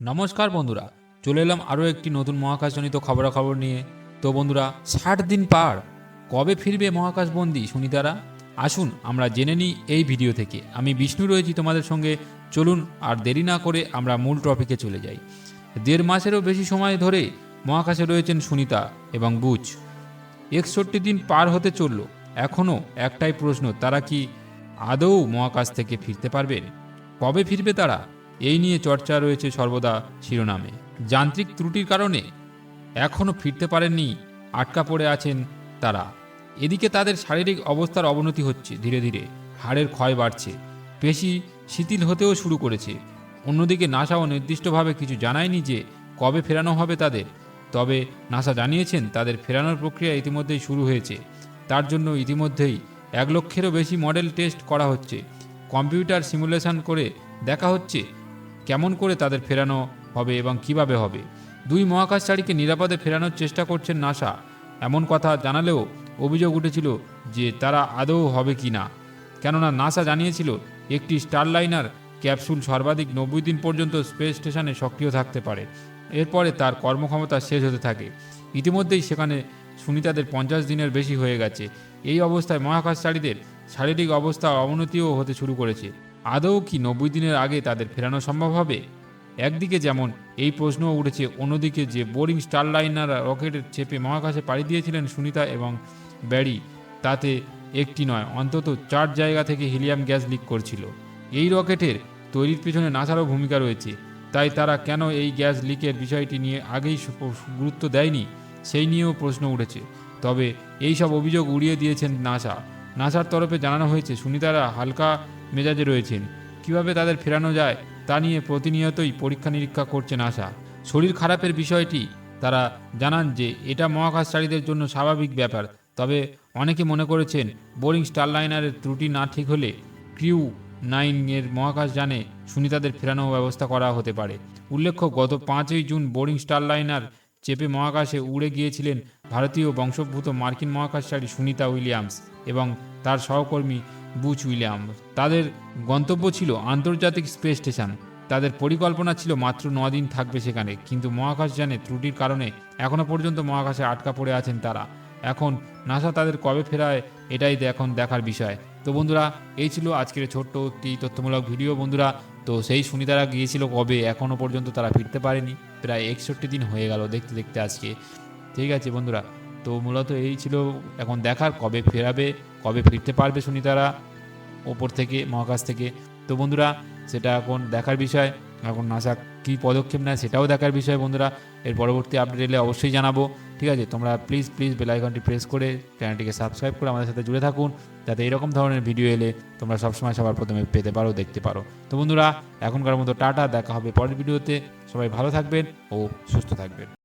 নমস্কার বন্ধুরা, চলে এলাম আরও একটি নতুন মহাকাশজনিত খবরাখবর নিয়ে। তো বন্ধুরা, ষাট দিন পার, কবে ফিরবে মহাকাশবন্দি সুনিতারা? আসুন, আমরা জেনে নিই এই ভিডিও থেকে। আমি বিষ্ণু রয়েছি তোমাদের সঙ্গে। চলুন, আর দেরি না করে আমরা মূল টপিকে চলে যাই। দেড় মাসেরও বেশি সময় ধরে মহাকাশে রয়েছেন সুনিতা এবং বুচ একষট্টি দিন পার হতে চলল। এখনও একটাই প্রশ্ন, তারা কি আদৌ মহাকাশ থেকে ফিরতে পারবেন? কবে ফিরবে তারা? এই নিয়ে চর্চা রয়েছে সর্বদা শিরোনামে। যান্ত্রিক ত্রুটির কারণে এখনও ফিরতে পারেননি, আটকা পড়ে আছেন তারা। এদিকে তাদের শারীরিক অবস্থার অবনতি হচ্ছে ধীরে ধীরে, হাড়ের ক্ষয় বাড়ছে, পেশি শিথিল হতেও শুরু করেছে। অন্যদিকে নাসাও নির্দিষ্টভাবে কিছু জানায়নি যে কবে ফেরানো হবে তাদের, তবে নাসা জানিয়েছেন তাদের ফেরানোর প্রক্রিয়া ইতিমধ্যেই শুরু হয়েছে। তার জন্য ইতিমধ্যেই এক লক্ষেরও বেশি মডেল টেস্ট করা হচ্ছে। কম্পিউটার সিমুলেশন করে দেখা হচ্ছে কেমন করে তাদের ফেরানো হবে এবং কীভাবে হবে? দুই মহাকাশচারীকে নিরাপদে ফেরানোর চেষ্টা করছেন নাসা। এমন কথা জানালেও অভিযোগ উঠেছিল যে তারা আদৌ হবে কি না। কেননা নাসা জানিয়েছিল, একটি স্টারলাইনার ক্যাপসুল সর্বাধিক নব্বই দিন পর্যন্ত স্পেস স্টেশনে সক্রিয় থাকতে পারে। এরপরে তার কর্মক্ষমতা শেষ হতে থাকে। ইতিমধ্যেই সেখানে সুনিতাদের পঞ্চাশ দিনের বেশি হয়ে গেছে। এই অবস্থায় মহাকাশচারীদের শারীরিক অবস্থা অবনতিও হতে শুরু করেছে। আদৌ কি নব্বই দিনের আগে তাদের ফেরানো সম্ভব হবে? একদিকে যেমন এই প্রশ্নও উঠেছে, অন্যদিকে যে বোরিং স্টারলাইনার রকেটের চেপে মহাকাশে পাড়ি দিয়েছিলেন সুনিতা এবং ব্যারি, তাতে একটি নয়, অন্তত চার জায়গা থেকে হিলিয়াম গ্যাস লিক করছিল। এই রকেটের তৈরির পিছনে নাসারও ভূমিকা রয়েছে, তাই তারা কেন এই গ্যাস লিকের বিষয়টি নিয়ে আগেই গুরুত্ব দেয়নি, সেই নিয়েও প্রশ্ন উঠেছে। তবে এই সব অভিযোগ উড়িয়ে দিয়েছেন নাসা। নাসার তরফে জানানো হয়েছে, সুনিতারা হালকা মেজাজে রয়েছেন। কীভাবে তাদের ফেরানো যায়, তা নিয়ে প্রতিনিয়তই পরীক্ষা নিরীক্ষা করছে নাসা শরীর খারাপের বিষয়টি তারা জানান যে, এটা মহাকাশচারীদের জন্য স্বাভাবিক ব্যাপার। তবে অনেকে মনে করেছেন, বোরিং স্টারলাইনারের ত্রুটি না ঠিক হলে ক্রিউ নাইন এর মহাকাশ যানে সুনিতাদের ফেরানোর ব্যবস্থা করা হতে পারে। উল্লেখ্য, গত পাঁচই জুন বোরিং স্টারলাইনার চেপে মহাকাশে উড়ে গিয়েছিলেন ভারতীয় বংশোদ্ভূত মার্কিন মহাকাশচারী সুনিতা উইলিয়ামস এবং তার সহকর্মী বুচ উইলিয়াম। তাদের গন্তব্য ছিল আন্তর্জাতিক স্পেস স্টেশন। তাদের পরিকল্পনা ছিল মাত্র দিন থাকবে সেখানে, কিন্তু মহাকাশযানে ত্রুটির কারণে এখনও পর্যন্ত মহাকাশে আটকা পড়ে আছেন তারা। এখন নাসা তাদের কবে ফেরায়, এটাই এখন দেখার বিষয়। তো বন্ধুরা, এই ছিল আজকের ছোট্ট একটি তথ্যমূলক ভিডিও বন্ধুরা। তো সেই সুনিতারা গিয়েছিল কবে এখনও পর্যন্ত তারা ফিরতে পারেনি। প্রায় একষট্টি দিন হয়ে গেল দেখতে দেখতে আজকে। ঠিক আছে বন্ধুরা তো মূলত এই ছিল এখন দেখার কবে ফেরাবে, কবে ফিরতে পারবে সুনিতারা ওপর থেকে, মহাকাশ থেকে। তো বন্ধুরা, সেটা এখন দেখার বিষয়। এখন নাসা কী পদক্ষেপ নেয় সেটাও দেখার বিষয় বন্ধুরা। এর পরবর্তী আপডেট এলে অবশ্যই জানাব। ঠিক আছে, তোমরা প্লিজ প্লিজ বেল আইকনটি প্রেস করে চ্যানেলটিকে সাবস্ক্রাইব করে আমাদের সাথে জুড়ে থাকুন, যাতে এরকম ধরনের ভিডিও এলে তোমরা সবসময় সবার প্রথমে পেতে পারো, দেখতে পারো। তো বন্ধুরা, এখনকার মতো টাটা, দেখা হবে পরের ভিডিওতে সবাই ভালো থাকবেন ও সুস্থ থাকবেন।